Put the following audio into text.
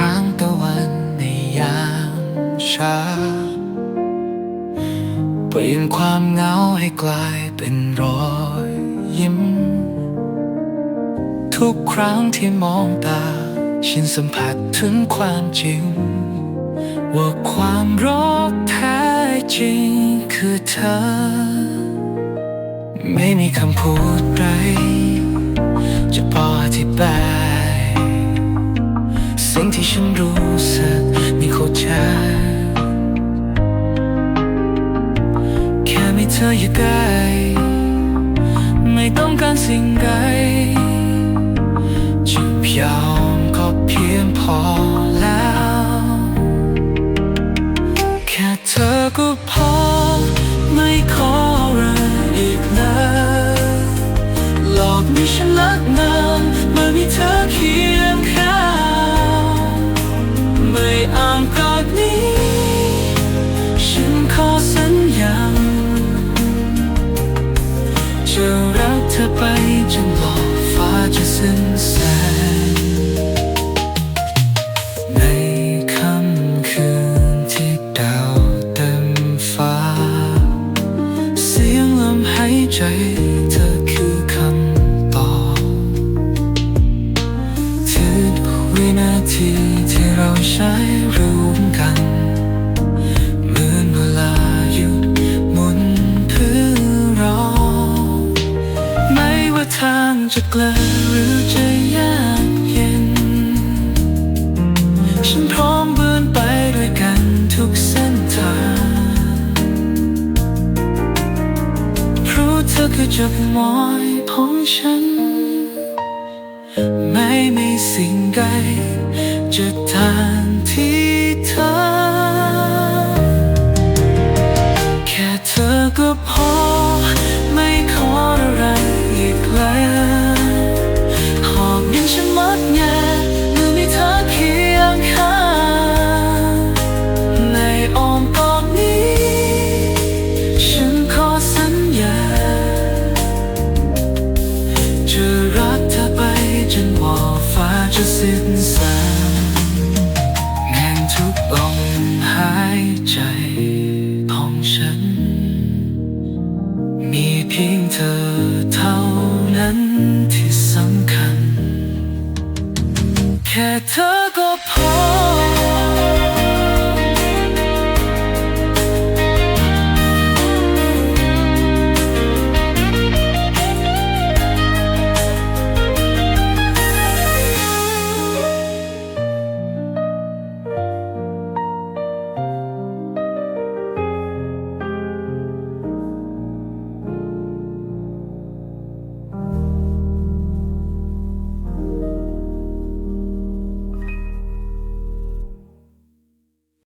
รั้งตะวันในยามเช้าเปลี่ยนความเหงาให้กลายเป็นรอยยิ้ม ทุกครั้งที่มองตา ฉันสัมผัสถึงความจริง ว่าความรักแท้จริงคือเธอ ไม่มีคำพูดไรจะพออธิบาย สิ่งที่ฉันรู้สึกไม่เข้าใจแค่มีเธออยู่ใกล้ไม่ต้องการสิ่งใดจะยอมก็เพียงพอแล้ว แค่เธอก็พอไม่ขออะไรอีกเลยหลอกมีฉันลักนานเมื่อมีเธอ จะกลหรือจะยากเย็น ฉันพร้อมเดินไปด้วยกันทุกเส้นทางเพราะเธอคือจุดหมายของฉัน ไม่มีสิ่งใดจะแทนที่ จะสิ้นสางแห่งทุกลมหายใจของฉัน มีเพียงเธอเท่านั้นที่สำคัญ แค่เธอก็พอ